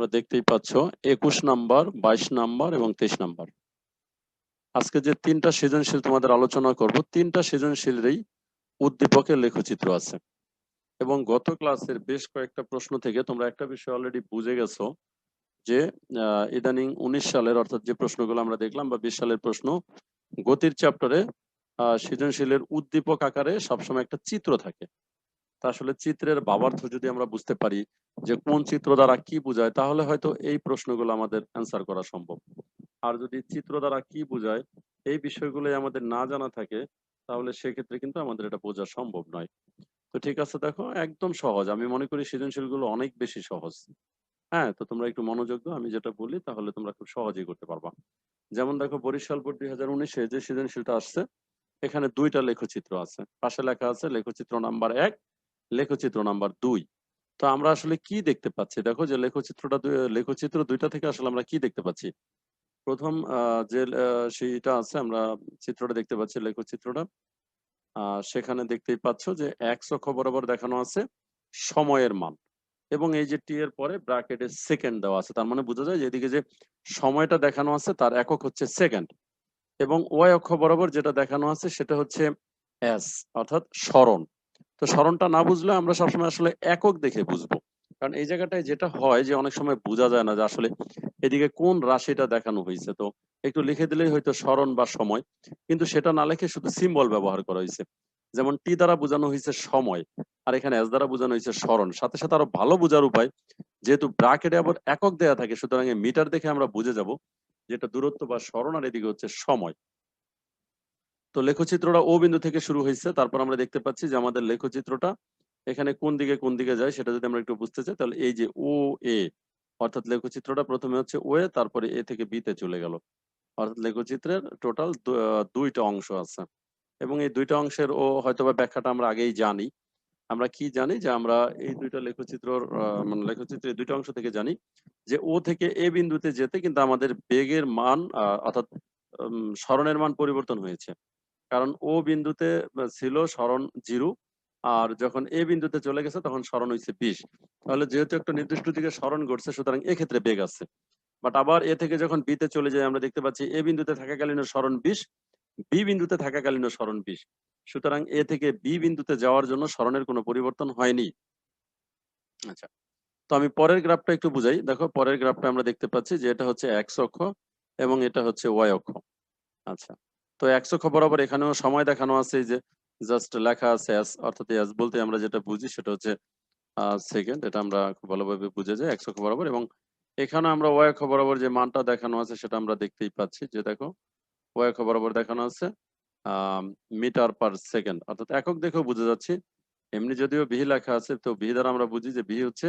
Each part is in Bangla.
তোমরা দেখতেই পাচ্ছ, একুশ নাম্বার, বাইশ নাম্বার এবং তেইশ নাম্বার। আজকে যে তিনটা সৃজনশীল তোমাদের আলোচনা করব, তিনটা সৃজনশীলেরই উদ্দীপকের লেখচিত্র আছে। এবং গত ক্লাসের বেশ কয়েকটা প্রশ্ন থেকে তোমরা একটা বিষয় অলরেডি বুঝে গেছো যে ইদানিং উনিশ সালের অর্থাৎ যে প্রশ্নগুলো আমরা দেখলাম বা বিশ সালের প্রশ্ন, গতির চ্যাপ্টারে সৃজনশীলের উদ্দীপক আকারে সবসময় একটা চিত্র থাকে। তা আসলে চিত্রের ভাবার্থ যদি আমরা বুঝতে পারি যে কোন চিত্র দ্বারা কি বোঝায়, তাহলে হয়তো এই প্রশ্নগুলো আমাদের অ্যান্সার করা সম্ভব। আর যদি চিত্র দ্বারা কি বোঝায়, এই বিষয়গুলোই আমাদের না জানা থাকে, তাহলে সেক্ষেত্রে কিন্তু আমাদের এটা বোঝা সম্ভব নয়। তো ঠিক আছে, দেখো, একদম সহজ। আমি মনে করি সৃজনশীলগুলো অনেক বেশি সহজ। হ্যাঁ তো তোমরা একটু মনোযোগ আমি যেটা বলি, তাহলে তোমরা খুব সহজেই করতে পারবা। যেমন দেখো, বরিশাল বোর্ড দুই হাজার উনিশে যে সৃজনশীলটা আসছে, এখানে দুইটা লেখচিত্র আছে। পাশে লেখা আছে লেখচিত্র নাম্বার এক লেখচিত্র নাম্বার দুই। তো আমরা আসলে কি দেখতে পাচ্ছি? দেখো যে লেখচিত্রটা লেখচিত্র দুইটা থেকে আসলে আমরা কি দেখতে পাচ্ছি? প্রথম যে সেইটা আছে, আমরা চিত্রটা দেখতে পাচ্ছি লেখচিত্রটা। সেখানে দেখতেই পাচ্ছ যে এক অক্ষ বরাবর দেখানো আছে সময়ের মান। এবং এই যে টি এর পরে ব্র্যাকেটে সেকেন্ড দেওয়া আছে, তার মানে বোঝা যায় যে এদিকে যে সময়টা দেখানো আছে, তার একক হচ্ছে সেকেন্ড। এবং ওয়াই অক্ষ বরাবর যেটা দেখানো আছে, সেটা হচ্ছে এস, অর্থাৎ স্মরণ। তো স্মরণটা না বুঝলে আমরা সবসময় আসলে একক দেখে বুঝব। কারণ এই জায়গাটায় যেটা হয় যে অনেক সময় বোঝা যায় না যে আসলে এদিকে কোন রাশিটা দেখানো হয়েছে। তো একটু লিখে দিলেই হয়তো স্মরণ বা সময়, কিন্তু সেটা না লিখে শুধু সিম্বল ব্যবহার করা হয়েছে। যেমন টি দ্বারা বোঝানো হয়েছে সময়, আর এখানে এস দ্বারা বোঝানো হয়েছে স্মরণ। সাথে সাথে আরও ভালো বোঝার উপায়, যেহেতু ব্রাকেটে আবার একক দেয়া থাকে, সুতরাং মিটার দেখে আমরা বুঝে যাব যেটা দূরত্ব বা স্মরণ, আর এদিকে হচ্ছে সময়। তো লেখচিত্রটা ও বিন্দু থেকে শুরু হয়েছে। তারপর আমরা দেখতে পাচ্ছি যে আমাদের লেখচিত্রটা এখানে কোন দিকে কোন দিকে যায় সেটা যদি আমরা একটু বুঝতে চাই তাহলে এই যে ও এ অর্থাৎ লেখচিত্রটা প্রথমে হচ্ছে ও এ তারপরে এ থেকে বি তে চলে গেল। অর্থাৎ লেখচিত্রের টোটাল দুইটা অংশ আছে। এবং এই দুইটা অংশের ও হয়তোবা ব্যাখ্যাটা আমরা আগেই জানি। আমরা কি জানি যে আমরা এই দুইটা লেখচিত্রর আহ, মানে লেখচিত্রের দুইটা অংশ থেকে জানি যে ও থেকে এ বিন্দুতে যেতে কিন্তু আমাদের বেগের মান অর্থাৎ স্মরণের মান পরিবর্তন হয়েছে। কারণ ও বিন্দুতে ছিল স্মরণ জিরো, আর যখন এ বিন্দুতে চলে গেছে তখন স্মরণ হয়েছে বিশ তাহলে যেহেতু একটা নির্দিষ্ট দিকে স্মরণ ঘটছে, সুতরাং এক্ষেত্রে বেগ আছে। বাট আবার এ থেকে যখন বিতে চলে যায়, আমরা দেখতে পাচ্ছি এ বিন্দুতে থাকাকালীন স্মরণ বিশ বি বিন্দুতে থাকাকালীন স্মরণ বিশ সুতরাং এ থেকে বি বিন্দুতে যাওয়ার জন্য স্মরণের কোনো পরিবর্তন হয়নি। আচ্ছা তো আমি পরের গ্রাফটা একটু বুঝাই। দেখো, পরের গ্রাফটা আমরা দেখতে পাচ্ছি যে এটা হচ্ছে এক্স অক্ষ এবং এটা হচ্ছে ওয়াই অক্ষ। আচ্ছা তো একশো বরাবর এখানেও সময় দেখানো আছে যে জাস্ট লেখা আছে অর্থাৎ এস বলতে আমরা যেটা বুঝি সেটা হচ্ছে সেকেন্ড এটা আমরা খুব ভালোভাবে বুঝে যাই, একশো বরাবর এবং এখানে আমরা ওয়াই অক্ষ বরাবর যে মানটা দেখানো আছে সেটা আমরা দেখতেই পাচ্ছি, যে দেখো ওয়াই অক্ষ বরাবর দেখানো আছে মিটার পার সেকেন্ড, অর্থাৎ একক দেখেও বুঝে যাচ্ছি, এমনি যদিও বিহি লেখা আছে, তো বিহি দ্বারা আমরা বুঝি যে বিহি হচ্ছে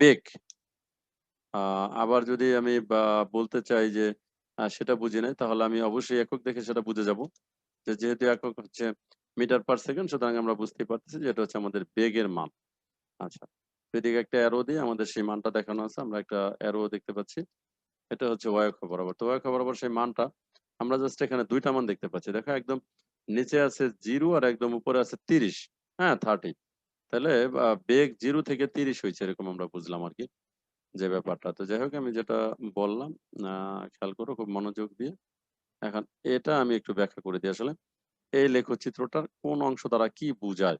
বেগ আবার যদি আমি বলতে চাই যে সেটা বুঝি নাই। তাহলে আমি অবশ্যই একক দেখে সেটা বুঝে যাব। যে যেহেতু একক হচ্ছে মিটার পার সেকেন্ড, সুতরাং আমরা বুঝতেই পারতেছি যে এটা হচ্ছে আমাদের বেগের মান। আচ্ছা এদিকে একটা অ্যারো দিয়ে আমাদের সেই মানটা দেখানো আছে। আমরা একটা অ্যারো দেখতে পাচ্ছি। এটা হচ্ছে ওয়াই অক্ষ বরাবর। তো ওয়াই অক্ষ বরাবর সেই মানটা আমরা জাস্ট এখানে দুইটা মান দেখতে পাচ্ছি। দেখো, একদম নিচে আছে জিরো আর একদম উপরে আছে তিরিশ। হ্যাঁ থার্টি তাহলে বেগ জিরো থেকে তিরিশ হয়েছে এরকম আমরা বুঝলাম আর কি। যে ব্যাপারটা। তো যাই হোক, আমি যেটা বললাম খেয়াল করো, খুব মনোযোগ দিয়ে। এখন এটা আমি একটু ব্যাখ্যা করে দিই আসলে। এই লেখচিত্রটার কোন অংশ দ্বারা কি বোঝায়,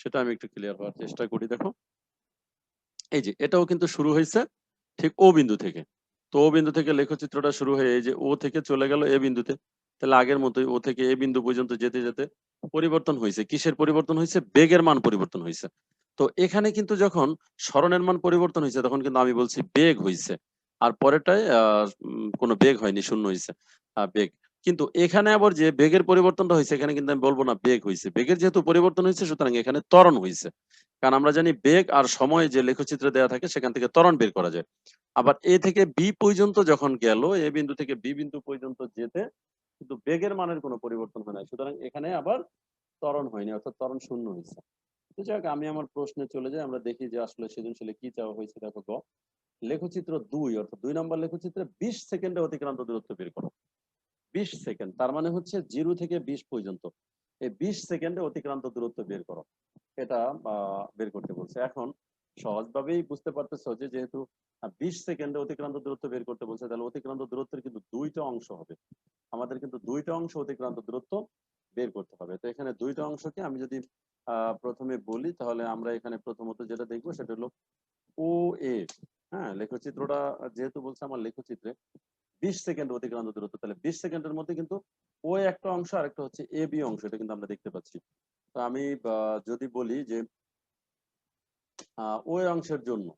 সেটা আমি একটু ক্লিয়ার হওয়ার চেষ্টা করি, দেখো। এই যে, এটাও কিন্তু শুরু হয়েছে ঠিক ও বিন্দু থেকে। তো ও বিন্দু থেকে লেখচিত্রটা শুরু হয়ে, এই যে, ও থেকে চলে গেল এ বিন্দুতে। তাহলে আগের মতোই ও থেকে এ বিন্দু পর্যন্ত যেতে যেতে পরিবর্তন হয়েছে কিসের পরিবর্তন হয়েছে বেগের মান পরিবর্তন হয়েছে তো এখানে কিন্তু যখন স্মরণের মান পরিবর্তন হয়েছে, তখন কিন্তু আমি বলছি বেগ হয়েছে আর পরেরটায় কোনো বেগ হয়নি, শূন্য হয়েছে বেগ। কিন্তু এখানে আবার যে বেগের পরিবর্তনটা হয়েছে, এখানে কিন্তু আমি বলব না বেগ হয়েছে বেগের যেহেতু পরিবর্তন হয়েছে, সুতরাং এখানে ত্বরণ হয়েছে কারণ আমরা জানি বেগ আর সময় যে লেখচিত্রে দেওয়া থাকে, সেখান থেকে ত্বরণ বের করা যায়। আবার এ থেকে বি পর্যন্ত যখন গেল, এ বিন্দু থেকে বি বিন্দু পর্যন্ত যেতে, কিন্তু বেগের মানের কোনো পরিবর্তন হয় না সুতরাং এখানে আবার ত্বরণ হয়নি, অর্থাৎ ত্বরণ শূন্য হয়েছে তো যাক, আমি আমার প্রশ্নে চলে যাই, আমরা দেখি যে আসলে সৃজনশীলে কি চাওয়া হয়েছে, দেখো গ। লেখচিত্র দুই, অর্থাৎ দুই নম্বর লেখচিত্রে বিশ সেকেন্ডে অতিক্রান্ত দূরত্ব বের করো। বিশ সেকেন্ড, তার মানে হচ্ছে জিরো থেকে বিশ পর্যন্ত। এই বিশ সেকেন্ডে অতিক্রান্ত দূরত্ব বের করো। এটা বের করতে বলছে। এখন সহজভাবেই বুঝতে পারতেছো যে যেহেতু বিশ সেকেন্ডে অতিক্রান্ত দূরত্ব বের করতে বলছে, তাহলে অতিক্রান্ত দূরত্বের কিন্তু দুইটা অংশ হবে। আমাদের কিন্তু দুইটা অংশ অতিক্রান্ত দূরত্ব বের করতে হবে। তো এখানে দুইটা অংশকে আমি যদি প্রথমে বলি, তাহলে আমরা এখানে প্রথমত যেটা দেখব সেটা হলো ও এ হ্যাঁ লেখচিত্রটা যেহেতু বলছে আমার লেখচিত্রে, বিশ সেকেন্ড অতিক্রান্ত দূরত্ব, তাহলে বিশ সেকেন্ডের মধ্যে কিন্তু ও একটা অংশ আর একটা হচ্ছে এ বি অংশ, এটা কিন্তু আমরা দেখতে পাচ্ছি। তো আমি যদি বলি যে ওই অংশের জন্য,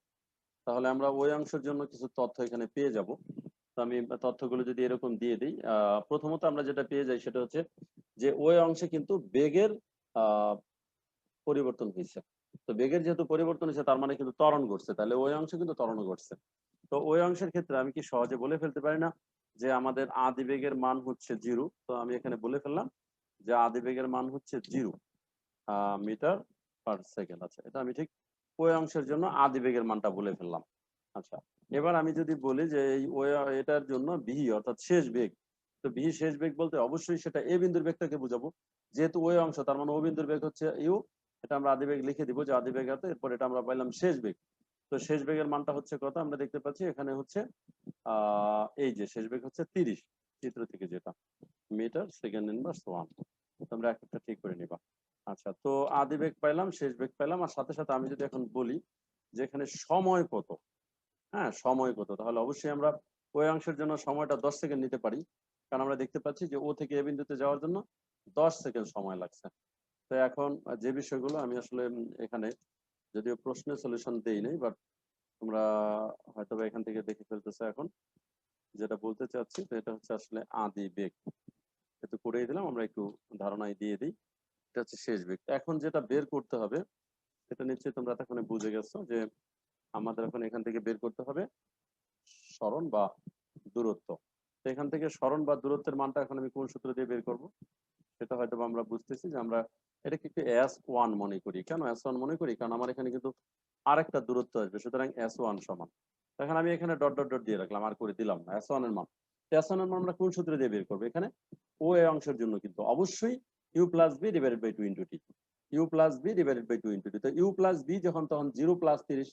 তাহলে আমরা ওই অংশের জন্য কিছু তথ্য এখানে পেয়ে যাব। তো আমি তথ্যগুলো যদি এরকম দিয়ে দিই প্রথমত আমরা যেটা পেয়ে যাই সেটা হচ্ছে যে ওই অংশে কিন্তু বেগের পরিবর্তন হয়েছে। তো বেগের যেহেতু পরিবর্তন হয়েছে, তার মানে কিন্তু ত্বরণ ঘটছে। তাহলে ওই অংশে কিন্তু ত্বরণ ঘটছে। তো ওই অংশের ক্ষেত্রে আমি কি সহজে বলে ফেলতে পারি না যে আমাদের আদি বেগের মান হচ্ছে জিরো? তো আমি এখানে বলে ফেললাম যে আদি বেগের মান হচ্ছে জিরো মিটার পার সেকেন্ড। আচ্ছা এটা আমি ঠিক ওই অংশের জন্য আদি বেগের মানটা বলে ফেললাম। আচ্ছা এবার আমি যদি বলি যে এই এটার জন্য বিহি অর্থাৎ শেষ বেগ, তো বিহি শেষ বেগ বলতে অবশ্যই সেটা এ বিন্দুর বেগটাকে বুঝাবো। যেহেতু ওই অংশ, তার মানে ও বিন্দুর বেগ হচ্ছে ইউ এটা আমরা আদি বেগ লিখে দিব যে আদি বেগ আছে এরপর এটা আমরা পাইলাম শেষ বেগ। তো শেষ বেগের মানটা হচ্ছে কত? আমরা দেখতে পাচ্ছি এখানে হচ্ছে এই যে শেষ বেগ হচ্ছে তিরিশ, চিত্র থেকে যেটা। Metre, second inverse one. তোমরা এক একটা ঠিক করে নিবা। আচ্ছা তো আদি বেগ পাইলাম, শেষ বেগ পাইলাম, আর সাথে সাথে আমি যদি এখন বলি যে এখানে সময় কত হ্যাঁ সময় কত, তাহলে অবশ্যই আমরা ওই অংশের জন্য সময়টা দশ সেকেন্ড নিতে পারি। কারণ আমরা দেখতে পাচ্ছি যে ও থেকে এ বিন্দুতে যাওয়ার জন্য দশ সেকেন্ড সময় লাগছে। তো এখন যে বিষয়গুলো আমি আসলে এখানে যদিও প্রশ্নের সলিউশন দেই নাই বাট তোমরা হয়তো এখান থেকে দেখে ফেলতেছো এখন। যেটা বলতে চাচ্ছি, তো এটা হচ্ছে আসলে আদি বেগ। একটু করেই দিলাম, আমরা একটু ধারণায় দিয়ে দিই। এটা হচ্ছে শেষ বেগ। এখন যেটা বের করতে হবে সেটা নিশ্চয়ই তোমরা তখন বুঝে গেছো যে আমাদের এখন এখান থেকে বের করতে হবে স্মরণ বা দূরত্ব। তো এখান থেকে স্মরণ বা দূরত্বের মানটা এখন আমি কোন সূত্র দিয়ে বের করব? সেটা হয়তো আমরা বুঝতেছি যে আমরা এটাকে একটু এস ওয়ান মনে করি। কেন এস ওয়ান মনে করি? কারণ আমার এখানে কিন্তু আরেকটা দূরত্ব আসবে, সুতরাং এস ওয়ান সমান। এখন আমি এখানে ডট ডট ডট দিয়ে রাখলাম, আর করে দিলাম না। এস ওয়ানের মান। এস ওয়ানের মান আমরা কোন সূত্র দিয়ে বের করব? এখানে ও এ অংশের জন্য কিন্তু অবশ্যই u plus v divided by two into t u plus v divided by two into t তো ইউ প্লাস বি যখন, তখন জিরো প্লাস তিরিশ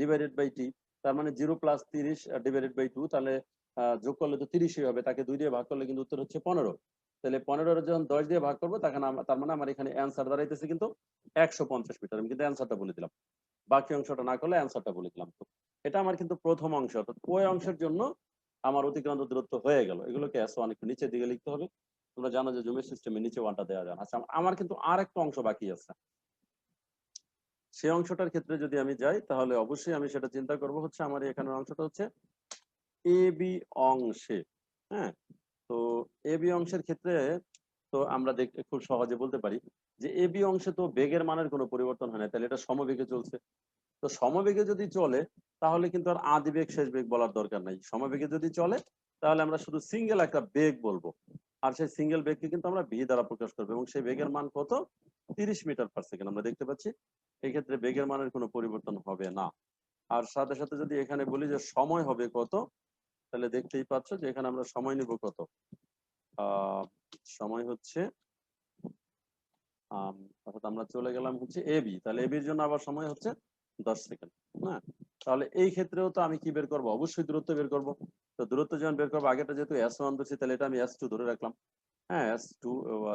ডিভাইডেড বাই টি তার মানে জিরো প্লাস তিরিশ ডিভাইডেড বাই টু তাহলে যোগ করলে তো তিরিশই হবে। তাকে দুই দিয়ে ভাগ করলে কিন্তু উত্তর হচ্ছে পনেরো। তাহলে পনেরো যখন দশ দিয়ে ভাগ করব, তখন তার মানে আমার এখানে অ্যান্সার দাঁড়াইতেছে কিন্তু একশো পঞ্চাশ মিটার। আমি কিন্তু অ্যান্সারটা বলে দিলাম। বাকি অংশটা না করলে অ্যান্সারটা বলে দিলাম। তো এটা আমার কিন্তু প্রথম অংশ। অর্থাৎ ওই অংশের জন্য আমার অতিক্রান্ত দূরত্ব হয়ে গেল। এগুলোকে এস একটু নিচের দিকে লিখতে হবে। তোমরা জানো যে জমির সিস্টেমে নিচে ওয়ানটা দেওয়া যায় আচ্ছা আমার কিন্তু আর একটা অংশ বাকি আছে। সেই অংশটার ক্ষেত্রে যদি আমি যাই, তাহলে অবশ্যই আমি সেটা চিন্তা করব হচ্ছে আমার এখানের অংশটা হচ্ছে এ বি অংশে হ্যাঁ? তো এ বি অংশের ক্ষেত্রে তো আমরা খুব সহজে বলতে পারি যে এ বি অংশে তো বেগের মানের কোনো পরিবর্তন হয় না, তাহলে এটা সমবেগে চলছে। তো সমবেগে যদি চলে, তাহলে কিন্তু আর আদি বেগ, শেষ বেগ বলার দরকার নাই। সমবেগে যদি চলে, তাহলে আমরা শুধু সিঙ্গেল একটা বেগ বলব। আর সেই সিঙ্গেল বেগকে কিন্তু আমরা ভি দ্বারা প্রকাশ করব এবং সেই বেগের মান কত? তিরিশ মিটার পার সেকেন্ড আমরা দেখতে পাচ্ছি। এই ক্ষেত্রে বেগের মানের কোনো পরিবর্তন হবে না। আর সাথে সাথে যদি এখানে বলি যে সময় হবে কত? তাহলে দেখতেই পাচ্ছ যে এখানে আমরা সময় নিব কত? সময় হচ্ছে অর্থাৎ আমরা চলে গেলাম হচ্ছে এ বি, তাহলে এ বির জন্য আবার সময় হচ্ছে দশ সেকেন্ড হ্যাঁ তাহলে এই ক্ষেত্রেও তো আমি কি বের করব? অবশ্যই দূরত্ব বের করব। তো দূরত্ব যখন বের করব আগেটা যেহেতু এস ওয়ান ধরছি, তাহলে এটা আমি এস টু ধরে রাখলাম। হ্যাঁ এস টু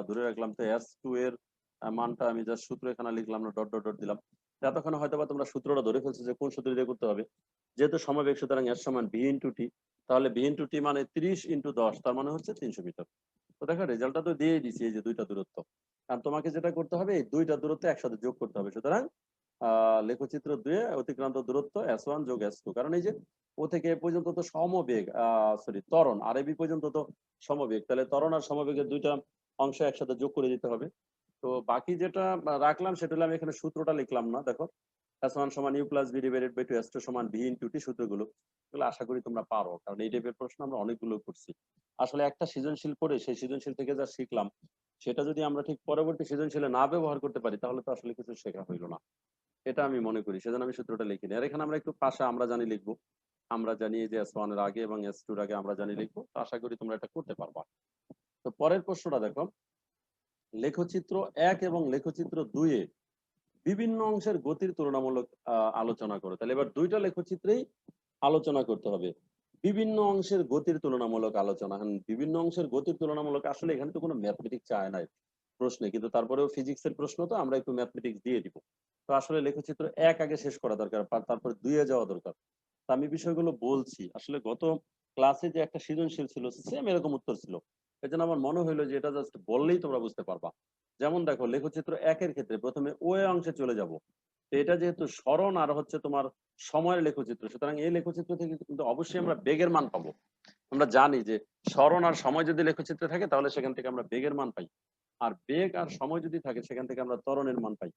ধরে রাখলাম। তো এস টু এর মানটা আমি জাস্ট সূত্র এখানে লিখলাম, না ডট ডট ডট দিলাম। এতক্ষণ হয়তো বা তোমরা সূত্রটা ধরে ফেলছো যে কোন সূত্র দিয়ে করতে হবে। যেহেতু সমবেগ সুতরাং এস সমান ভি ইন্টু টি তাহলে ভি ইন্টু টি মানে ত্রিশ ইন্টু দশ, তার মানে হচ্ছে তিনশো মিটার। তো দেখো রেজাল্টটা তো দিয়ে দিছি এই যে দুইটা দূরত্ব। আর তোমাকে যেটা করতে হবে, এই দুইটা দূরত্ব একসাথে যোগ করতে হবে। সুতরাং লেখচিত্র দুয়ে অতিক্রান্ত দূরত্ব এস ওয়ান যোগ এস টু কারণ এই যে ও থেকে এ পর্যন্ত তো সমবেগ সরি ত্বরণ, আর এবি পর্যন্ত তো সমবেগ। তাহলে ত্বরণ আর সমবেগের দুইটা অংশ একসাথে যোগ করে দিতে হবে। তো বাকি যেটা রাখলাম সেটা হলো আমি এখানে সূত্রটা লিখলাম না, দেখো। এস ওয়ান সমান u plus v divided by two s two সমান ভি ইন্টু টি সূত্রগুলো। এগুলো আশা করি তোমরা পারো, কারণ এই টাইপের প্রশ্ন আমরা অনেকগুলো করছি। আসলে একটা সৃজনশীল পড়ে সেই সৃজনশীল থেকে যা শিখলাম, সেটা যদি আমরা ঠিক পরবর্তী সৃজনশীলে না ব্যবহার করতে পারি, তাহলে তো আসলে কিছু শেখা হইল না। এটা আমি মনে করি, সেজন্য আমি সূত্রটা লিখিনি আর এখানে আমরা একটু পাশে আমরা জানি লিখব। আমরা জানি যে এস ওয়ানের আগে এবং এস টুর আগে আমরা জানি লিখব। আশা করি তোমরা এটা করতে পারবা। তো পরের প্রশ্নটা দেখো। লেখচিত্র এক এবং লেখচিত্র দুইয়ে বিভিন্ন অংশের গতির তুলনামূলক আলোচনা করো। তাহলে এবার দুইটা লেখচিত্রেই আলোচনা করতে হবে। বিভিন্ন অংশের গতির তুলনামূলক আলোচনা। বিভিন্ন অংশের গতির তুলনামূলক আসলে এখানে তো কোনো ম্যাথমেটিক্স চায় নাই প্রশ্নে, কিন্তু তারপরেও ফিজিক্স এর প্রশ্ন তো আমরা একটু ম্যাথমেটিক্স দিয়ে দিব। তো আসলে লেখচিত্র এক আগে শেষ করা দরকার তারপরে দুইয়ে যাওয়া দরকার। তো আমি বিষয়গুলো বলছি। আসলে গত ক্লাসে যে একটা সৃজনশীল ছিল সেম এরকম উত্তর ছিল। এই জন্য আমার মনে হইল যে এটা জাস্ট বললেই তোমরা বুঝতে পারবা। যেমন দেখো, লেখচিত্র একের ক্ষেত্রে প্রথমে ও অংশে চলে যাব। তো এটা যেহেতু স্মরণ আর হচ্ছে তোমার সময়ের লেখচিত্র, সুতরাং এই লেখচিত্র থেকে কিন্তু অবশ্যই আমরা বেগের মান পাবো। আমরা জানি যে স্মরণ আর সময় যদি লেখচিত্রে থাকে, তাহলে সেখান থেকে আমরা বেগের মান পাই। আর বেগ আর সময় যদি থাকে, সেখান থেকে আমরা ত্বরণের মান পাই।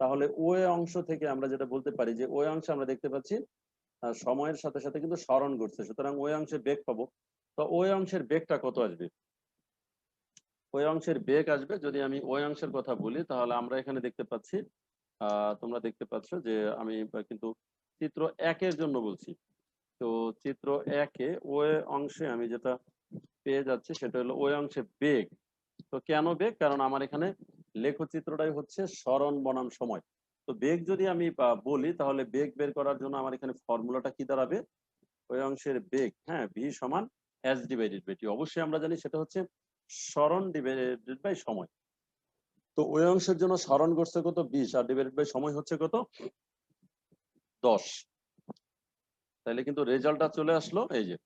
তাহলে ও অংশ থেকে আমরা যেটা বলতে পারি যে ওই অংশে আমরা দেখতে পাচ্ছি সময়ের সাথে সাথে কিন্তু স্মরণ ঘটছে। সুতরাং ওই অংশে বেগ পাবো। তো ওই অংশের বেগটা কত আসবে? ওই অংশের বেগ আসবে। যদি আমি ওই অংশের কথা বলি, তাহলে আমরা এখানে দেখতে পাচ্ছি তোমরা দেখতে পাচ্ছ যে আমি কিন্তু চিত্র একের জন্য বলছি। তো চিত্র একে ওই অংশে আমি যেটা পেয়ে যাচ্ছি, সেটা হলো ওই অংশে বেগ। তো কেন বেগ? কারণ আমার এখানে লেখচিত্রটাই হচ্ছে স্মরণ বনাম সময়। তো বেগ যদি আমি বলি, তাহলে বেগ বের করার জন্য আমার এখানে ফর্মুলাটা কি দাঁড়াবে? ওই অংশের বেগ হ্যাঁ ভি সমান এস ডিভাইডেড বাই টি অবশ্যই আমরা জানি সেটা হচ্ছে স্মরণ ডিভাইডেড বাই সময়। তো ওই অংশের জন্য স্মরণ করছে কত? বিশ, আর ডিভাইডেড বাই সময় হচ্ছে কত? দশ। তাহলে কিন্তু রেজাল্টটা চলে আসলো, এই যে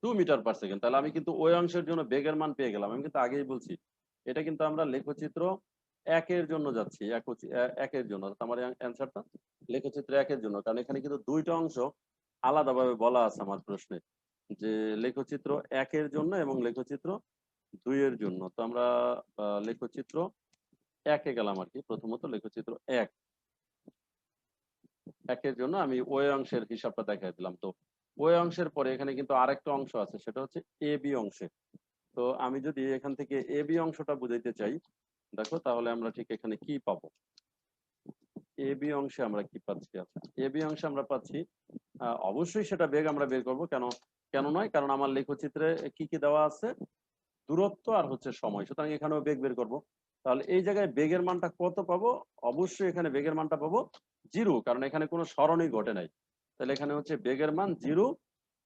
টু মিটার পার সেকেন্ড তাহলে আমি কিন্তু ওই অংশের জন্য বেগের মান পেয়ে গেলাম। আমি কিন্তু আগেই বলছি, এটা কিন্তু আমরা লেখচিত্র একের জন্য যাচ্ছি, এক- একের জন্য। আমার অ্যান্সারটা লেখচিত্র একের জন্য। কারণ এখানে কিন্তু দুইটা অংশ আলাদাভাবে বলা আছে আমার প্রশ্নে, যে লেখচিত্র একের জন্য এবং লেখচিত্র দুইয়ের জন্য। তো আমরা লেখচিত্র একে গেলাম আর কি। প্রথমত লেখচিত্র এক। একের জন্য আমি ওই অংশের হিসাবটা দেখাই দিলাম। তো ওই অংশের পরে এখানে কিন্তু আরেকটা অংশ আছে, সেটা হচ্ছে এ, বি অংশে। তো আমি যদি এখান থেকে এ, বি অংশটা বুঝাইতে চাই, দেখো তাহলে আমরা ঠিক এখানে কি পাবো? এ, বি অংশে আমরা কি পাচ্ছি? আচ্ছা এ, বি অংশে আমরা পাচ্ছি অবশ্যই সেটা বেগ আমরা বের করব। কেন? কেন নয়? কারণ আমার লেখচিত্রে কি কি দেওয়া আছে? দূরত্ব আর হচ্ছে সময়। সুতরাং এখানেও বেগ বের করব। তাহলে এই জায়গায় বেগের মানটা কত পাবো? অবশ্যই এখানে বেগের মানটা পাবো জিরো, কারণ এখানে কোনো স্মরণই ঘটে নাই। তাহলে এখানে হচ্ছে বেগের মান জিরো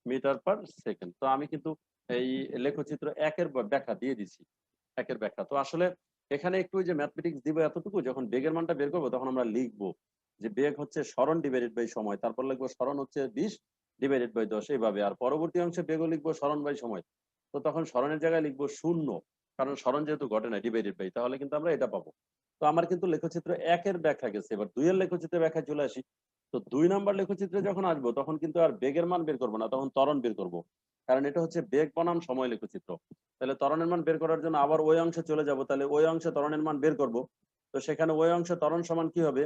মিটার পার সেকেন্ড। তো আমি কিন্তু এই লেখচিত্র একের ব্যাখ্যা দিয়ে দিছি, একের ব্যাখ্যা। তো আসলে এখানে একটু যে ম্যাথমেটিক্স দিব এতটুকু, যখন বেগের মানটা বের করব তখন আমরা লিখব যে বেগ হচ্ছে স্মরণ ডিভাইডেড বাই সময়। তারপর লিখব স্মরণ হচ্ছে বিশ ডিভাইডেড বাই দশ এইভাবে আর পরবর্তী অংশে বেগও লিখব স্মরণ বাই সময়। তো তখন স্মরণের জায়গায় লিখব শূন্য, কারণ স্মরণ যেহেতু ঘটে না ডিভাইডেড বাই তাহলে কিন্তু আমরা এটা পাবো। তো আমার কিন্তু লেখচিত্র একের ব্যাখ্যা গেছে, এবার দুইয়ের লেখচিত্রের ব্যাখ্যা চলে আসি। তো দুই নাম্বার লেখচিত্রে যখন আসব, তখন কিন্তু আর বেগের মান বের করব না, তখন তরণ বের করব। কারণ এটা হচ্ছে বেগ বনাম সময় লেখচিত্র। তাহলে তরণের মান বের করার জন্য আবার ওই অংশে চলে যাব, তাহলে ওই অংশে তরণের মান বের করব। তো সেখানে ওই অংশে তরণ সমান কি হবে?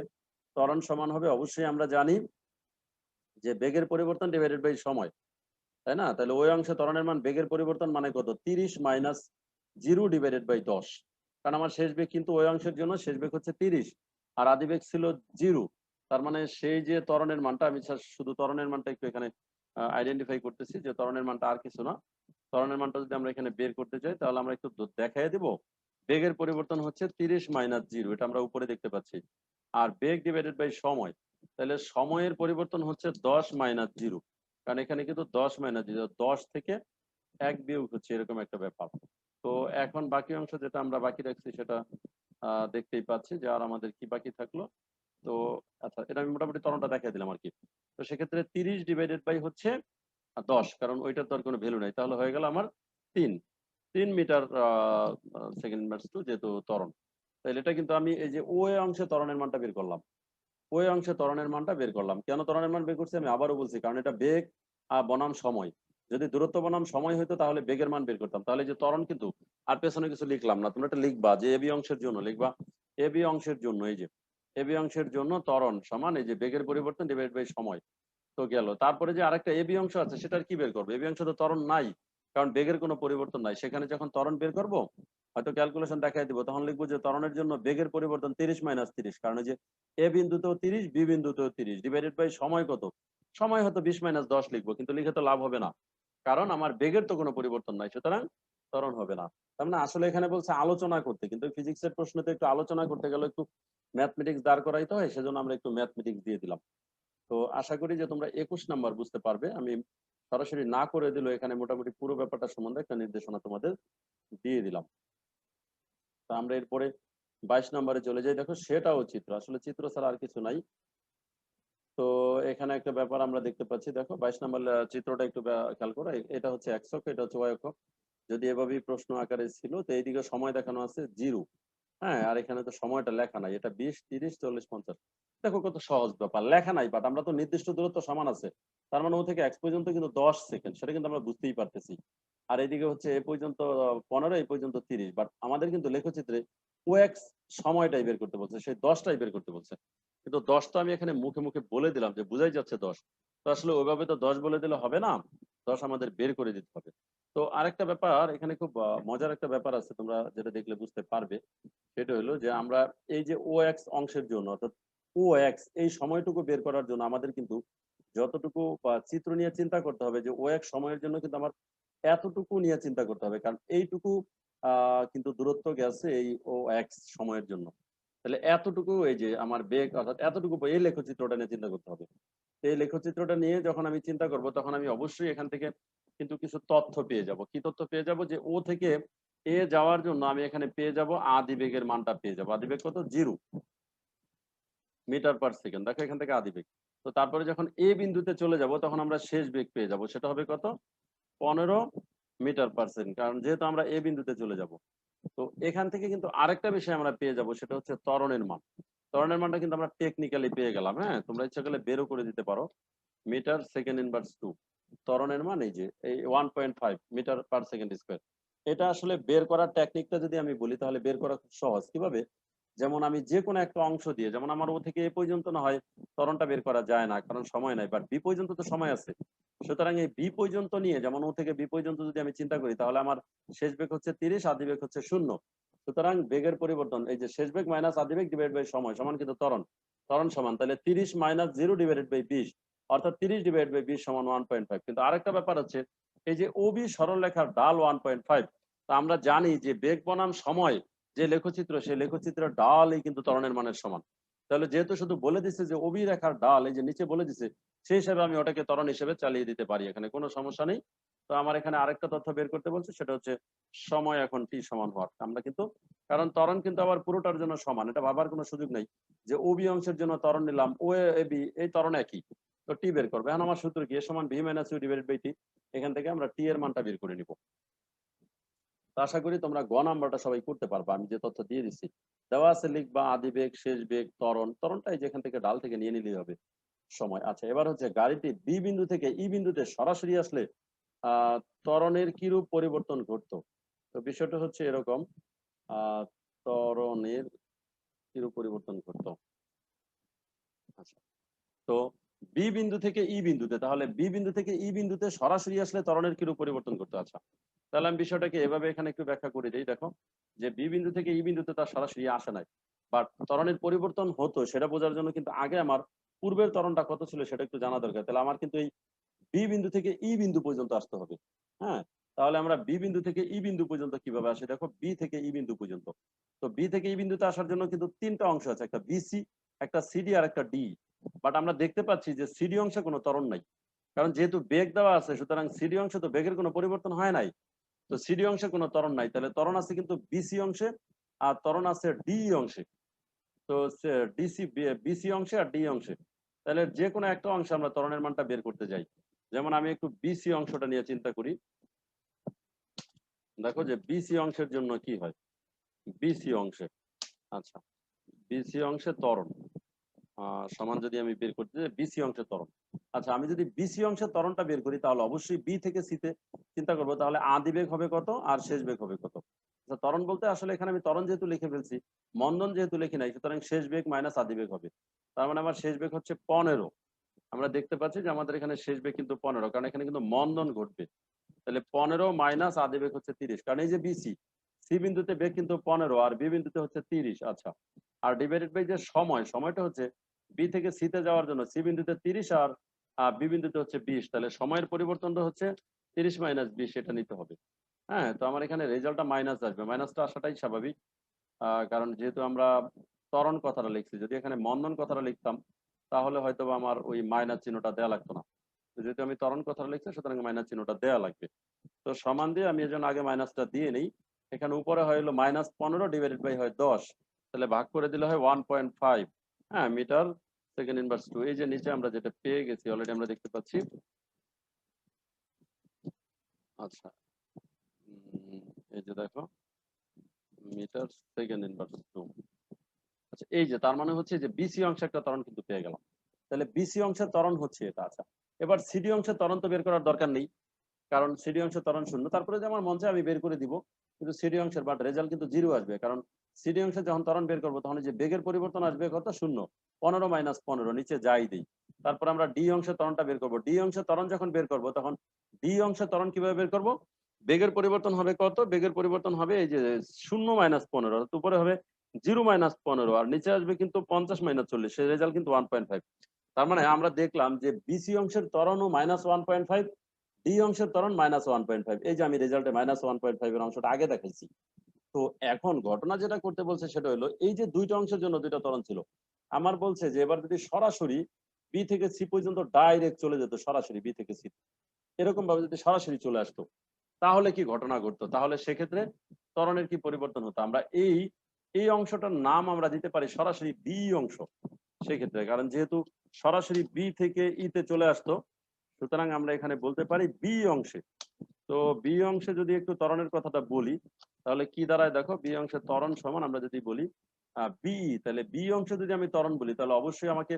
ত্বরণ সমান হবে, অবশ্যই আমরা জানি যে বেগের পরিবর্তন ডিভাইডেড বাই সময়। তাই না? তাহলে ওই অংশে ত্বরণের মান বেগের পরিবর্তন মানে কত? তিরিশ মাইনাস জিরো ডিভাইডেড বাই দশ। কারণ আমার শেষ বেগ কিন্তু ওই অংশের জন্য শেষ বেগ হচ্ছে তিরিশ। আর আদি বেগ ছিল জিরো। তার মানে সেই যে ত্বরণের মানটা, আমি শুধু ত্বরণের মানটা একটু এখানে আইডেন্টিফাই করতেছি যে ত্বরণের মানটা আর কিছু না। ত্বরণের মানটা যদি আমরা এখানে বের করতে চাই তাহলে আমরা একটু দেখাই দিব। বেগের পরিবর্তন হচ্ছে তিরিশ মাইনাস জিরো, এটা আমরা উপরে দেখতে পাচ্ছি। আর বেগ ডিভাইডেড বাই সময়, তাহলে সময়ের পরিবর্তন হচ্ছে দশ মাইনাস জিরো। কারণ এখানে কিন্তু দশ মাইনাস জিরো দশ থেকে এক বিয়োগ হচ্ছে এরকম একটা ব্যাপার। তো এখন বাকি অংশ যেটা আমরা বাকি রাখছি সেটা দেখতেই পাচ্ছি যে আর আমাদের কি বাকি থাকল। তো আচ্ছা এটা আমি মোটামুটি তরণটা দেখাই দিলাম আর কি। তো সেক্ষেত্রে তিরিশ ডিভাইডেড বাই হচ্ছে দশ, কারণ ওইটার তো আর কোনো ভ্যালু নাই। তাহলে হয়ে গেল আমার তিন। তিন মিটার সেকেন্ড মিটার টু যেহেতু ত্বরণ তাহলে এটা কিন্তু আমি এই যে ওই অংশে ত্বরণের মানটা বের করলাম। ওই অংশে ত্বরণের মানটা বের করলাম। কেন ত্বরণের মান বের করছি? আমি আবারও বলছি, কারণ এটা বেগ আর বনাম সময়। যদি দূরত্ব বনাম সময় হইতো, তাহলে বেগের মান বের করতাম। তাহলে যে ত্বরণ কিন্তু আর পেছনে কিছু লিখলাম না। তোমরা এটা লিখবা যে এবি অংশের জন্য, লিখবা এবি অংশের জন্য, এই যে এবি অংশের জন্য ত্বরণ সমান, এই যে বেগের পরিবর্তন ডিভাইড বাই সময় তো গেল। তারপরে যে আরেকটা এবি অংশ আছে, সেটার কি বের করব? এবি অংশ তো ত্বরণ নাই, কারণ বেগের কোনো পরিবর্তন নাই। সেখানে যখন ত্বরণ বের করব হয়তো ক্যালকুলেশন দেখাই দিব, তখন লিখব যে ত্বরণের জন্য বেগের পরিবর্তন তিরিশ মাইনাস তিরিশ, কারণ যে এ বিন্দুতেও তিরিশ বি বিন্দুতেও তিরিশ ডিভাইডেড বাই সময় কত? সময় হয়তো বিশ মাইনাস দশ লিখব, কিন্তু লিখে তো লাভ হবে না। কারণ আমার বেগের তো কোনো পরিবর্তন নাই, সুতরাং ত্বরণ হবে না। তার মানে আসলে এখানে বলছে আলোচনা করতে, কিন্তু ফিজিক্স এর প্রশ্নতে একটু আলোচনা করতে গেলে একটু ম্যাথমেটিক্স দাঁড় করাইতে হয়, সেজন্য আমরা একটু ম্যাথমেটিক্স দিয়ে দিলাম। তো আশা করি যে তোমরা একুশ নাম্বার বুঝতে পারবে। আমি সরাসরি না করে দিল এখানে মোটামুটি পুরো ব্যাপারটা সম্বন্ধে একটা নির্দেশনা তোমাদের দিয়ে দিলাম। তা আমরা এরপরে বাইশ নম্বরে চলে যাই। দেখো সেটাও চিত্র, আসলে চিত্র ছাড়া আর কিছু নাই। তো এখানে একটা ব্যাপার আমরা দেখতে পাচ্ছি। দেখো বাইশ নম্বর চিত্রটা একটু খেয়াল করো এটা হচ্ছে এক অক্ষ এটা হচ্ছে ওয়াই যদি এভাবেই প্রশ্ন আকারে ছিল, তো এইদিকে সময় দেখানো আছে জিরো। হ্যাঁ আর এখানে তো সময়টা লেখা নাই, এটা বিশ, তিরিশ, চল্লিশ, পঞ্চাশ। দেখো কত সহজ ব্যাপার, লেখা নাই বাট আমরা তো নির্দিষ্ট দূরত্ব সমান আছে। তার মানে ও থেকে এক পর্যন্ত কিন্তু দশ সেকেন্ড, সেটা কিন্তু আমরা বুঝতেই পারতেছি। আর এদিকে হচ্ছে এ পর্যন্ত, পনেরো এই পর্যন্ত তিরিশ। বাট আমাদের কিন্তু লেখচিত্রে ও এক্স সময়টাই বের করতে বলছে, সেই দশটাই বের করতে বলছে। কিন্তু দশ তো আমি এখানে মুখে মুখে বলে দিলাম যে বুঝাই যাচ্ছে দশ। তো আসলে ওইভাবে তো দশ বলে দিলে হবে না, দশ আমাদের বের করে দিতে হবে। তো আরেকটা ব্যাপার, এখানে খুব মজার একটা ব্যাপার আছে, তোমরা যেটা দেখলে বুঝতে পারবে। সেটা হলো যে আমরা এই যে ও এক্স অংশের জন্য, অর্থাৎ ও এক্স এই সময়টুকু বের করার জন্য আমাদের কিন্তু যতটুকু চিত্র নিয়ে চিন্তা করতে হবে যে ও এক সময়ের জন্য কিন্তু আমার এতটুকু নিয়ে চিন্তা করতে হবে। কারণ এইটুকু কিন্তু দূরত্ব গেছে এই ও এক্স সময়ের জন্য। তাহলে এতটুকু এই যে আমার বেগ, অর্থাৎ এতটুকু এই লেখচিত্রটা নিয়ে চিন্তা করতে হবে। এই লেখচিত্রটা নিয়ে যখন আমি চিন্তা করব, তখন আমি অবশ্যই এখান থেকে কিন্তু কিছু তথ্য পেয়ে যাব। কি তথ্য পেয়ে যাব? যে ও থেকে এ যাওয়ার জন্য আমি এখানে পেয়ে যাব আদি বেগের মানটা পেয়ে যাব। আদি বেগ কত? জিরো। Metre per second. দেখো এখান থেকে আদি বেগ। তো তারপরে যখন এ বিন্দুতে চলে যাব, তখন আমরা শেষ বেগ পেয়ে যাব। সেটা হবে কত? পনেরো মিটার পার সেকেন্ড কারণ যেহেতু আমরা এ বিন্দুতে চলে যাব, তো এখান থেকে কিন্তু আরেকটা বিষয় আমরা পেয়ে যাব, সেটা হচ্ছে ত্বরণের মান। ত্বরণের মানটা কিন্তু আমরা টেকনিক্যালি পেয়ে গেলাম হ্যাঁ? তোমরা ইচ্ছা করলে বেরও করে দিতে পারো। মিটার সেকেন্ড ইনভার্স টু ত্বরণের মান এই যে, এই one point five metre per second square এটা আসলে বের করার টেকনিকটা যদি আমি বলি, তাহলে বের করা খুব সহজ। কীভাবে? যেমন আমি যে কোনো একটা অংশ দিয়ে, যেমন আমার ও থেকে এ পর্যন্ত না হয়, ত্বরণটা বের করা যায় না, কারণ সময় নাই বাট বি পর্যন্ত তো সময় আছে। সুতরাং এই বি পর্যন্ত নিয়ে, যেমন ও থেকে বি পর্যন্ত যদি আমি চিন্তা করি, তাহলে আমার শেষ বেগ হচ্ছে তিরিশ, আদি বেগ হচ্ছে শূন্য। সুতরাং বেগের পরিবর্তন, এই যে শেষ বেগ মাইনাস আদি বেগ ডিভাইড বাই সময়, সমান কিন্তু ত্বরণ। ত্বরণ সমান, তাহলে তিরিশ মাইনাস জিরো ডিভাইডেড বাই বিশ, অর্থাৎ তিরিশ ডিভাইড বাই বিশ সমান ওয়ান পয়েন্ট ফাইভ কিন্তু আরেকটা ব্যাপার হচ্ছে, এই যে ওবি সরল লেখার ডাল ওয়ান পয়েন্ট ফাইভ তা আমরা জানি যে বেগ বনাম সময়, যে লেখচিত্র, সেই লেখচিত্রের ডালই কিন্তু তরণের মানের সমান। তাহলে যেহেতু শুধু বলে দিছে যে ওবি রেখার ডাল, এই যে নিচে বলে দিছে, সেই হিসাবে আমি ওটাকে ত্বরণ হিসেবে চালিয়ে দিতে পারি এখানে, কোনো সমস্যা নেই। তো আমার এখানে আরেকটা তথ্য বের করতে বলছে, সেটা হচ্ছে সময় এখন টি সমান হওয়ার। আমরা কিন্তু, কারণ ত্বরণ কিন্তু আবার পুরোটার জন্য সমান, এটা ভাবার কোনো সুযোগ নেই। যে ওবি অংশের জন্য ত্বরণ নিলাম, ও এ বি, এই ত্বরণ একই, তো টি বের করবে। এখন আমার সূত্র কি? এ সমান v minus u divided by t এখান থেকে আমরা টি এর মানটা বের করে নিব। তো আশা করি তোমরা গ নাম্বারটা সবাই করতে পারবা। আমি যে তথ্য দিয়ে দিচ্ছি। দেওয়া আছে লিখবা আদি বেগ, শেষ বেগ, ত্বরণ। ত্বরণটাই যেখান থেকে ডাল থেকে নিয়ে নিলেই হবে। সময় আচ্ছা এবার হচ্ছে গাড়িটি বি বিন্দু থেকে ই বিন্দুতে সরাসরি আসলে আহ ত্বরণের কিরূপ পরিবর্তন ঘটতো? তো বিষয়টা হচ্ছে এরকম আহ ত্বরণের কিরূপ পরিবর্তন ঘটতো? আচ্ছা। তো বি বিন্দু থেকে ই বিন্দুতে, তাহলে বি বিন্দু থেকে ই বিন্দুতে সরাসরি আসলে তরণের কিরূপ পরিবর্তন করতে আচ্ছা। তাহলে আমি বিষয়টাকে এভাবে এখানে একটু ব্যাখ্যা করে দিই। দেখো, যে বি বিন্দু থেকে ই বিন্দুতে তার সরাসরি আসে নাই। বাট ত্বরণের পরিবর্তন হতো, সেটা বোঝার জন্য কিন্তু আগে আমার পূর্বের ত্বরণটা কত ছিল সেটা একটু জানা দরকার। তাহলে আমার কিন্তু এই বি বিন্দু থেকে ই বিন্দু পর্যন্ত আসতে হবে। হ্যাঁ? তাহলে আমরা বি বিন্দু থেকে ই বিন্দু পর্যন্ত কীভাবে আসি? দেখো, বি থেকে ই বিন্দু পর্যন্ত। তো বি থেকে ই বিন্দুতে আসার জন্য কিন্তু তিনটা অংশ আছে, একটা বিসি একটা সিডি আর একটা ডি। বাট আমরা দেখতে পাচ্ছি যে সিডি অংশে কোনো তরণ নাই। কারণ যেহেতু বেগ দেওয়া আছে, সুতরাং সিডি অংশে তো বেগের কোনো পরিবর্তন হয় নাই। তো সিডি অংশে কোনো ত্বরণ নাই। তাহলে ত্বরণ আছে কিন্তু বিসি অংশে আর ত্বরণ আছে ডি অংশে। তো ডিসি বিসি অংশে আর ডি অংশে। তাহলে যে কোনো একটা অংশে আমরা ত্বরণের মানটা বের করতে যাই। যেমন আমি একটু বিসি অংশটা নিয়ে চিন্তা করি। দেখো যে বিসি অংশের জন্য কি হয়? বিসি অংশে। আচ্ছা। বিসি অংশে ত্বরণ। আহ, সমান যদি আমি বের করতে যাই বিসি অংশের ত্বরণ। আচ্ছা আমি যদি বিসি অংশের তরণটা বের করি তাহলে অবশ্যই বি থেকে সিতে চিন্তা করব তাহলে আদি বেগ হবে কত আর শেষ বেগ হবে কত? আচ্ছা, ত্বরণ বলতে আসলে এখানে আমি ত্বরণ যেহেতু লিখে ফেলছি মন্দন যেহেতু লিখি নাই সুতরাং শেষ বেগ মাইনাস আদি বেগ হবে। তার মানে আমার শেষ বেগ হচ্ছে পনেরো। আমরা দেখতে পাচ্ছি যে আমাদের এখানে শেষ বেগ কিন্তু পনেরো কারণ এখানে কিন্তু মন্দন ঘটবে। তাহলে পনেরো মাইনাস আদি বেগ হচ্ছে তিরিশ কারণ এই যে বিসি সি বিন্দুতে বেগ কিন্তু পনেরো আর বি বিন্দুতে হচ্ছে তিরিশ আচ্ছা। আর ডিভাইডেড বাই যে সময় সময়টা হচ্ছে বি থেকে সিতে যাওয়ার জন্য সি বিন্দুতে তিরিশ আর বি বিন্দুতে হচ্ছে বিশ। তাহলে সময়ের পরিবর্তনটা হচ্ছে তিরিশ মাইনাস বিশ, এটা নিতে হবে। হ্যাঁ তো আমার এখানে রেজাল্টটা মাইনাস আসবে। মাইনাসটা আসাটাই স্বাভাবিক কারণ যেহেতু আমরা তরণ কথাটা লিখছি, যদি এখানে মন্দন কথাটা লিখতাম, তাহলে হয়তো আমার ওই মাইনাস চিহ্নটা দেওয়া লাগতো না। যেহেতু আমি তরণ কথাটা লিখছি, সুতরাং মাইনাস চিহ্নটা দেওয়া লাগবে। তো সমান দিয়ে আমি এজন্য আগে মাইনাসটা দিয়ে নিই। এখানে উপরে হয় হলো মাইনাস পনেরো ডিভাইডেড বাই হয় দশ। তাহলে ভাগ করে দিলে হয় ওয়ান পয়েন্ট ফাইভ হ্যাঁ মিটার সেকেন্ড ইনভার্স টু এই যে নিচে আমরা যেটা পেয়ে গেছি অলরেডি আমরা দেখতে পাচ্ছি। আচ্ছা এই যে দেখো, মিটার সেকেন্ড ইনভার্স টু আচ্ছা এই যে, তার মানে হচ্ছে যে বিসি অংশে একটা ত্বরণ কিন্তু পেয়ে গেলাম। তাহলে বিসি অংশের ত্বরণ হচ্ছে এটা আচ্ছা। এবার সিডি অংশের ত্বরণ তো বের করার দরকার নেই, কারণ সিডি অংশের ত্বরণ শূন্য। তারপরে যে আমার মঞ্চে আমি বের করে দিব, কিন্তু সিডি অংশের বাট রেজাল্ট কিন্তু জিরো আসবে, কারণ সিডি অংশে যখন ত্বরণ বের করব, তখন যে বেগের পরিবর্তন আসবে কত? শূন্য। পনেরো মাইনাস পনেরো, নিচে যাই দিই। তারপর আমরা ডি অংশের ত্বরণটা বের করব। ডি অংশের ত্বরণ যখন বের করব, তখন ডি অংশের ত্বরণ কীভাবে বের করব? বেগের পরিবর্তন হবে কত? বেগের পরিবর্তন হবে এই যে শূন্য মাইনাস পনেরো উপরে হবে জিরো মাইনাস পনেরো, আর নিচে আসবে কিন্তু পঞ্চাশ মাইনাস চল্লিশ, সেই রেজাল্ট কিন্তু ওয়ান পয়েন্ট ফাইভ তার মানে আমরা দেখলাম যে বিসি অংশের ত্বরণও minus one point five D অংশের ত্বরণ মাইনাস ওয়ান পয়েন্ট ফাইভ এই যে আমি রেজাল্টে মাইনাস ওয়ান পয়েন্ট ফাইভ এর অংশটা আগে দেখাইছি। তো এখন ঘটনা যেটা করতে বলছে সেটা হলো, এই যে দুইটা অংশের জন্য দুইটা তরণ ছিল, আমার বলছে যে এবার যদি সরাসরি বি থেকে সি পর্যন্ত ডাইরেক্ট চলে যেত, সরাসরি বি থেকে সি এরকম ভাবে যদি সরাসরি চলে আসতো, তাহলে কি ঘটনা ঘটতো? তাহলে সেক্ষেত্রে তরণের কি পরিবর্তন হতো? আমরা এই এই অংশটার নাম আমরা দিতে পারি সরাসরি বি অংশ, সেক্ষেত্রে। কারণ যেহেতু সরাসরি বি থেকে ইতে চলে আসতো, সুতরাং আমরা এখানে বলতে পারি বি অংশে। তো বি অংশে যদি একটু ত্বরণের কথাটা বলি, তাহলে কি দাঁড়ায় দেখো? বি অংশের ত্বরণ সমান আমরা যদি বলি বি তাহলে বি অংশে যদি আমি ত্বরণ বলি, তাহলে অবশ্যই আমাকে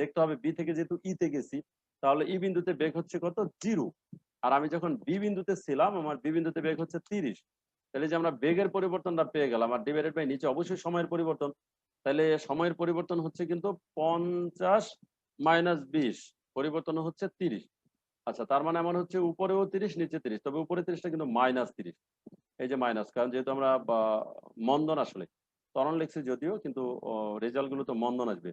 দেখতে হবে বি থেকে যেহেতু ইতে গেছি, তাহলে ই বিন্দুতে বেগ হচ্ছে কত? জিরো। আর আমি যখন বি বিন্দুতে ছিলাম, আমার বি বিন্দুতে বেগ হচ্ছে তিরিশ। তাহলে যে আমরা বেগের পরিবর্তনটা পেয়ে গেলাম, আর ডিভাইডেড বাই নিচে অবশ্যই সময়ের পরিবর্তন, তাহলে সময়ের পরিবর্তন হচ্ছে কিন্তু পঞ্চাশ মাইনাস বিশ, পরিবর্তন হচ্ছে তিরিশ। আচ্ছা তার মানে আমার হচ্ছে উপরেও তিরিশ, নিচে তিরিশ। তবে উপরে তিরিশটা কিন্তু মাইনাস তিরিশ। এই যে মাইনাস কারণ যেহেতু আমরা মন্দন আসলে তরণ লিখছি যদিও, কিন্তু রেজাল্টগুলো তো মন্দন আসবে।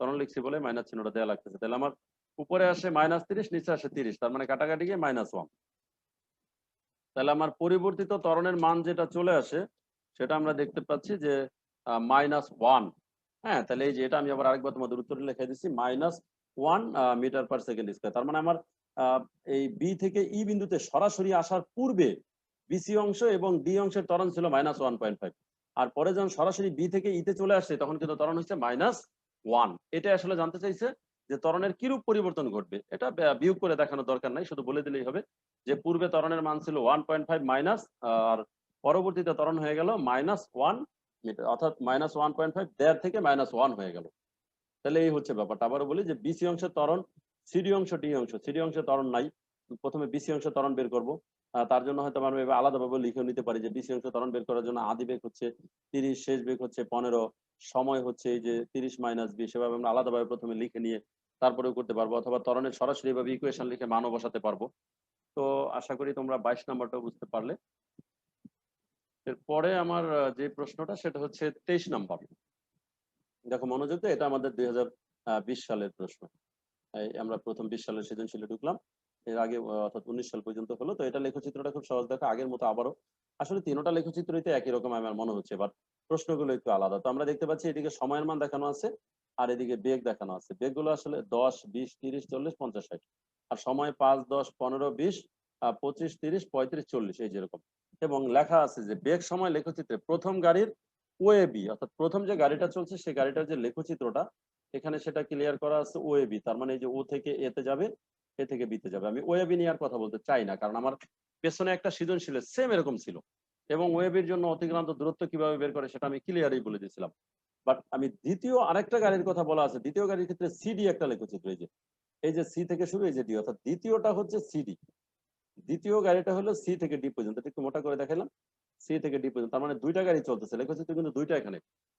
তরণ লিখছি বলে মাইনাস চিহ্নটা দেওয়া লাগতেছে। তাহলে আমার উপরে আসে মাইনাস তিরিশ, নিচে আসে তিরিশ। তার মানে কাটাকাটি গিয়ে মাইনাস ওয়ান তাহলে আমার পরিবর্তিত ত্বরণের মান যেটা চলে আসে, সেটা আমরা দেখতে পাচ্ছি যে মাইনাস ওয়ান হ্যাঁ তাহলে এই যে এটা আমি আবার আরেকবার তোমাদের উত্তরে লিখে দিচ্ছি minus one metre per second square তার মানে আমার এই বি থেকে ই বিন্দুতে সরাসরি আসার পূর্বে বিসি অংশ এবং ডি অংশের ত্বরণ ছিল মাইনাস ওয়ান পয়েন্ট ফাইভ আর পরে যখন সরাসরি বি থেকে ইতে চলে আসছে, তখন কিন্তু ত্বরণ হচ্ছে মাইনাস ওয়ান এটা আসলে জানতে চাইছে যে ত্বরণের কিরূপ পরিবর্তন ঘটবে। এটা বিয়োগ করে দেখানোর দরকার নাই, শুধু বলে দিলেই হবে যে পূর্বে ত্বরণের মান ছিল ওয়ান পয়েন্ট ফাইভ মাইনাস আর পরবর্তীতে ত্বরণ হয়ে গেল মাইনাস ওয়ান অর্থাৎ মাইনাস ওয়ান পয়েন্ট ফাইভ দেড় থেকে মাইনাস ওয়ান হয়ে গেল। তাহলে এই হচ্ছে ব্যাপারটা। আবারও বলি যে বিসি অংশের ত্বরণ সিডি অংশ, ডি অংশ। সিডি অংশের ত্বরণ নাই। প্রথমে বিসি অংশ ত্বরণ বের করব। তার জন্য হয়তো আমরা এভাবে আলাদাভাবে লিখেও নিতে পারি যে বিসি অংশ ত্বরণ বের করার জন্য আদি বেগ হচ্ছে তিরিশ, শেষ বেগ হচ্ছে পনেরো, সময় হচ্ছে এই যে তিরিশ মাইনাস বিশ। এভাবে আমরা আলাদাভাবে প্রথমে লিখে নিয়ে তারপরেও করতে পারব অথবা ত্বরণের সরাসরি ভাবে ইকুয়েশন লিখে মানও বসাতে পারব। তো আশা করি তোমরা বাইশ নাম্বারটা বুঝতে পারলে। এরপরে আমার যে প্রশ্নটা সেটা হচ্ছে তেইশ নাম্বার। দেখো মনোযোগ এটা আমাদের দুই সালের প্রশ্ন। আমরা প্রথম বিশ সালের সৃজনশীলে ঢুকলাম। এর আগে অর্থাৎ উনিশ সাল পর্যন্ত হলো। তো এটা লেখচিত্রটা খুব সহজ দেখো। আগের মতো আবারও। আসলে তিনোটা লেখচিত্রই একই রকম আমার মনে হচ্ছে এবার প্রশ্নগুলো একটু আলাদা। তো আমরা দেখতে পাচ্ছি এদিকে সময়ের মান দেখানো আছে আর এদিকে বেগ দেখানো আছে। বেগগুলো আসলে দশ, বিশ, তিরিশ, চল্লিশ, পঞ্চাশ, ষাট। আর সময় পাঁচ, দশ, পনেরো, বিশ পঁচিশ, তিরিশ, পঁয়ত্রিশ, চল্লিশ, এই যেরকম এবং লেখা আছে যে বেগ সময় লেখচিত্রে প্রথম গাড়ির ওয়ে বি অর্থাৎ প্রথম যে গাড়িটা চলছে সেই গাড়িটার যে লেখচিত্রটা এখানে সেটা ক্লিয়ার করা আছে ওয়ে বি তার মানে এই যে ও থেকে এতে যাবে এ থেকে বিতে যাবে। আমি ওয়ে বি নিয়ে আর কথা বলতে চাই না, কারণ আমার পেছনে একটা সৃজনশীল সেম এরকম ছিল। এবং ওয়েবির জন্য অতিক্রান্ত দূরত্ব কীভাবে বের করে সেটা আমি ক্লিয়ারই বলে দিয়েছিলাম। বাট আমি দ্বিতীয় আরেকটা গাড়ির কথা বলা আছে, দ্বিতীয় গাড়ির ক্ষেত্রে সিডি একটা লেখচিত্র, এই যে এই যে সি থেকে শুরু, এই যে ডি অর্থাৎ দ্বিতীয়টা হচ্ছে সিডি দ্বিতীয় গাড়িটা হলো সি থেকে ডি পর্যন্ত একটু মোটা করে দেখালাম সি থেকে ডি পর্যন্ত। তার মানে দুইটা গাড়ি চলতেছে। লেখচিত্র কিন্তু দুইটা এখানে।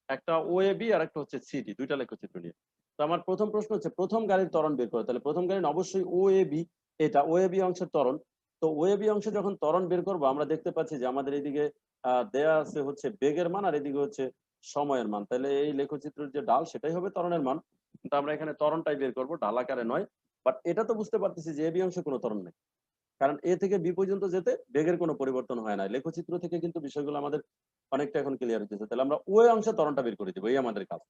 একটা ওএবি আর একটা হচ্ছে সিডি দুইটা লেখচিত্র নিয়ে তো আমার প্রথম প্রশ্ন হচ্ছে প্রথম গাড়ির ত্বরণ বের করে। তাহলে প্রথম গাড়ি অবশ্যই ওএবি এটা ওএবি অংশের ত্বরণ। তো ওএবি অংশে যখন ত্বরণ বের করব আমরা দেখতে পাচ্ছি যে আমাদের এইদিকে আহ, দেয়া আছে হচ্ছে বেগের মান আর এদিকে হচ্ছে সময়ের মান। তাহলে এই লেখচিত্রের যে ডাল সেটাই হবে ত্বরণের মান। কিন্তু আমরা এখানে ত্বরণটাই বের করব। ডাল আকারে নয়। বাট এটা তো বুঝতে পারতেছি যে এবি অংশে কোনো ত্বরণ নেই। কারণ এ থেকে বি পর্যন্ত যেতে বেগের কোনো পরিবর্তন হয় না। লেখচিত্র থেকে কিন্তু বিষয়গুলো আমাদের অনেকটা এখন ক্লিয়ার হচ্ছে তাহলে আমরা ওই অংশে ত্বরণটা বের করে দেবো, এই আমাদের কাজ।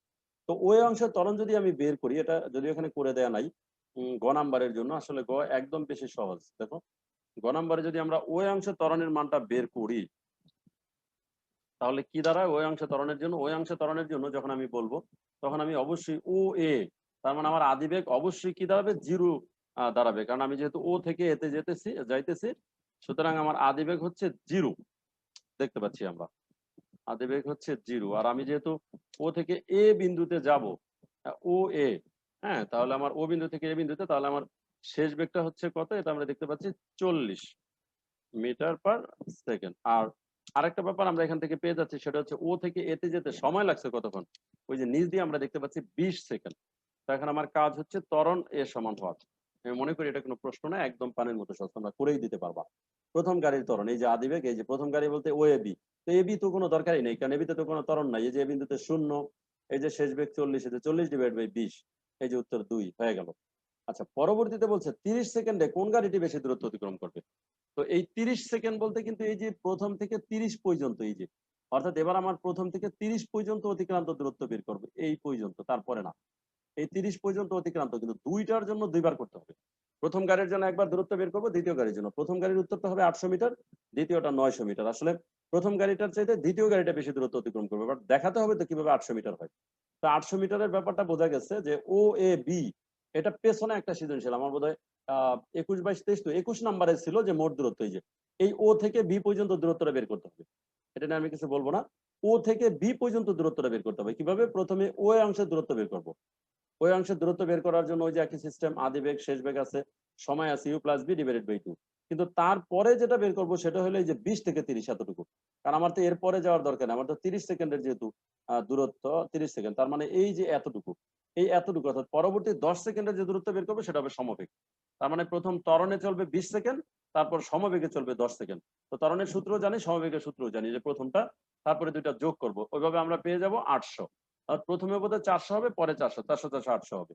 তো ওই অংশের ত্বরণ যদি আমি বের করি, এটা যদি এখানে করে দেয়া নাই গ নাম্বারের জন্য, আসলে গ একদম বেশি সহজ। দেখো, গ নাম্বারে যদি আমরা ওই অংশের তরণের মানটা বের করি, তাহলে কি দাঁড়ায়? ওই অংশে তরণের জন্য, ওই অংশে তরণের জন্য যখন আমি বলব, তখন আমি অবশ্যই ও, এ, তার মানে আমার আদিবেগ অবশ্যই কি দাঁড়াবে? জিরো দাঁড়াবে। কারণ আমি যেহেতু ও থেকে এতে যেতেছি, যাইতেছি, সুতরাং আমার আদিবেগ হচ্ছে জিরো। দেখতে পাচ্ছি আমরা। আদিবেগ হচ্ছে জিরো। আর আমি যেহেতু ও থেকে এ বিন্দুতে যাব, ও এ হ্যাঁ তাহলে আমার ও বিন্দু থেকে এ বিন্দুতে, তাহলে আমার শেষ বেগটা হচ্ছে কত? এটা আমরা দেখতে পাচ্ছি চল্লিশ মিটার পার সেকেন্ড। আর আরেকটা ব্যাপার আমরা এখান থেকে পেয়ে যাচ্ছি, সেটা হচ্ছে ও থেকে এতে যেতে সময় লাগছে কতক্ষণ? ওই যে নিচ দিয়ে আমরা দেখতে পাচ্ছি বিশ সেকেন্ড। তো এখন আমার কাজ হচ্ছে ত্বরণ এ সমান হওয়া মনে করি এটা কোনো প্রশ্ন না, একদম পানির মতো সহজ, তোমরা করেই দিতে পারবা। প্রথম গাড়ির ত্বরণ, এই যে আদিবেগ, এই যে প্রথম গাড়ি বলতে ও এবি তো এবি তো কোনো দরকারই নেই, কারণ এবিতে তো কোনো ত্বরণ নাই, এই যে বিন্দুতে শূন্য, এই যে শেষ বেগ চল্লিশ যে চল্লিশ ডিভাইড বাই বিশ, এই যে উত্তর দুই, হয়ে গেল। আচ্ছা পরবর্তীতে বলছে, তিরিশ সেকেন্ডে কোন গাড়িটি বেশি দূরত্ব অতিক্রম করবে? তো এই তিরিশ সেকেন্ড বলতে কিন্তু এই যে প্রথম থেকে তিরিশ পর্যন্ত, এই যে, অর্থাৎ এবার আমার প্রথম থেকে তিরিশ পর্যন্ত অতিক্রান্ত দূরত্ব বের করবে, এই পর্যন্ত, তারপরে না। এই তিরিশ পর্যন্ত অতিক্রান্ত, কিন্তু দুইটার জন্য দুইবার করতে হবে। প্রথম গাড়ির জন্য একবার দূরত্ব বের করব, দ্বিতীয় গাড়ির জন্য। প্রথম গাড়ির উত্তরটা হবে আটশো মিটার, দ্বিতীয়টা নয়শো মিটার। আসলে প্রথম গাড়িটার চাইতে দ্বিতীয় গাড়িটা বেশি দূরত্ব অতিক্রম করবে বাট দেখাতে হবে তো কীভাবে আটশো মিটার হয়। তো আটশো মিটারের ব্যাপারটা বোঝা গেছে যে ও এ বি এটা পেছনে একটা সৃজনশীল। আমার বোধ হয় আহ, একুশ বাইশ তেইশ তো একুশ নাম্বারে ছিল যে মোট দূরত্ব, এই যে, এই ও থেকে বি পর্যন্ত দূরত্বটা বের করতে হবে। এটা নিয়ে আমি কিছু বলব না। ও থেকে বি পর্যন্ত দূরত্বটা বের করতে হবে। কীভাবে? প্রথমে ও অংশের দূরত্ব বের করব। ওই অংশের দূরত্ব বের করার জন্য ওই যে একই সিস্টেম আদি বেগ শেষ বেগ আছে, সময় আছে u plus v divided by two কিন্তু তারপরে যেটা বের করব সেটা হলো এই যে বিশ থেকে তিরিশ এতটুকু। কারণ আমার তো এরপরে যাওয়ার দরকার নেই, আমার তো তিরিশ সেকেন্ডের যেহেতু দূরত্ব, তিরিশ সেকেন্ড, তার মানে এই যে এতটুকু, এই এতটুকু, অর্থাৎ পরবর্তী দশ সেকেন্ডের যে দূরত্ব বের করবে সেটা হবে সমবেগ। তার মানে প্রথম তরণে চলবে বিশ সেকেন্ড, তারপর সমবেগে চলবে দশ সেকেন্ড। তো ত্বরণের সূত্র জানি, সমবেগের সূত্র জানি যে প্রথমটা, তারপরে দুইটা যোগ করব। ওইভাবে আমরা পেয়ে যাব আটশো। আর প্রথমে বোধহয় চারশো হবে, পরে চারশো চারশো চারশো আটশো হবে।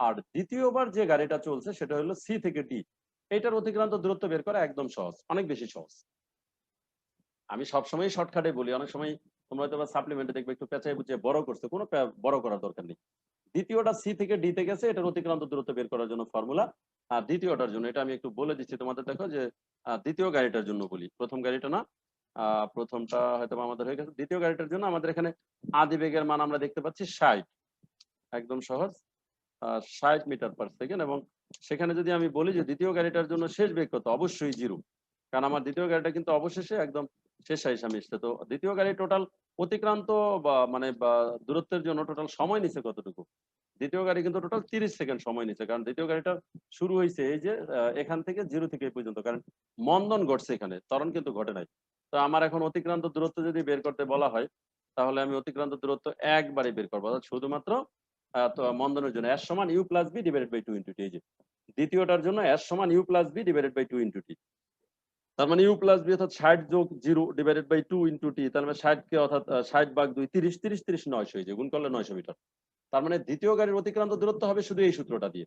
আর দ্বিতীয়বার যে গাড়িটা চলছে, সেটা হলো সি থেকে ডি। এটার অতিক্রান্ত দূরত্ব বের করা একদম সহজ, অনেক বেশি সহজ। আমি সবসময় শর্টকাটে বলি, অনেক সময় তোমরা হয়তো সাপ্লিমেন্টে দেখবে, একটু পেঁচাই বুঝে বড় করছে, কোনো বড় করার দরকার নেই। দ্বিতীয়টা সি থেকে ডি তে গেছে, এটার অতিক্রান্ত দূরত্ব বের করার জন্য ফর্মুলা আর দ্বিতীয়টার জন্য, এটা আমি একটু বলে দিচ্ছি তোমাদের, দেখো যে দ্বিতীয় গাড়িটার জন্য বলি। প্রথম গাড়িটা না প্রথমটা হয়তো আমাদের হয়ে গেছে। দ্বিতীয় গাড়িটার জন্য আমাদের এখানে আদি বেগের মান আমরা দেখতে পাচ্ছি ষাট। একদম সহজ। ষাট মিটার পার সেকেন্ড এবং সেখানে যদি আমি বলি যে দ্বিতীয় গাড়িটার জন্য শেষ বেগ কত, অবশ্যই জিরো। কারণ আমার দ্বিতীয় গাড়িটা কিন্তু অবশেষে একদম শেষ হিসাবে এসছে। তো দ্বিতীয় গাড়ি টোটাল অতিক্রান্ত বা মানে দূরত্বের জন্য টোটাল সময় নিছে কতটুকু? দ্বিতীয় গাড়ি কিন্তু টোটাল তিরিশ সেকেন্ড সময় নিচ্ছে কারণ দ্বিতীয় গাড়িটা শুরু হয়েছে এই যে এখান থেকে জিরো থেকে এই পর্যন্ত। কারণ মন্দন ঘটছে এখানে। ত্বরণ কিন্তু ঘটে নাই। তো আমার এখন অতিক্রান্ত দূরত্ব যদি বের করতে বলা হয়, তাহলে আমি অতিক্রান্ত দূরত্ব একবারে বের করব। অর্থাৎ শুধুমাত্র মন্দনের জন্য এস সমান u plus v divided by two into t এই যে দ্বিতীয়টার জন্য এস সমান u plus v divided by two into t তার মানে ইউ প্লাস বি অর্থাৎ ষাট যোগ zero divided by two into t তার মানে ষাট কে অর্থাৎ ষাট ভাগ দুই, তিরিশ তিরিশ তিরিশ নয়শো হয়ে যায় গুণ করলে নয়শো মিটার। তার মানে দ্বিতীয় গাড়ির অতিক্রান্ত দূরত্ব হবে শুধু এই সূত্রটা দিয়ে।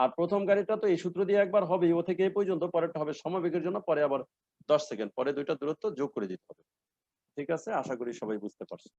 আর প্রথম গাড়িটা তো এই সূত্র দিয়ে একবার হবে, ও থেকে এ পর্যন্ত, পরেরটা হবে সমবেগের জন্য, পরে আবার দশ সেকেন্ড, পরে দুইটা দূরত্ব যোগ করে দিতে হবে। ঠিক আছে? আশা করি সবাই বুঝতে পারছ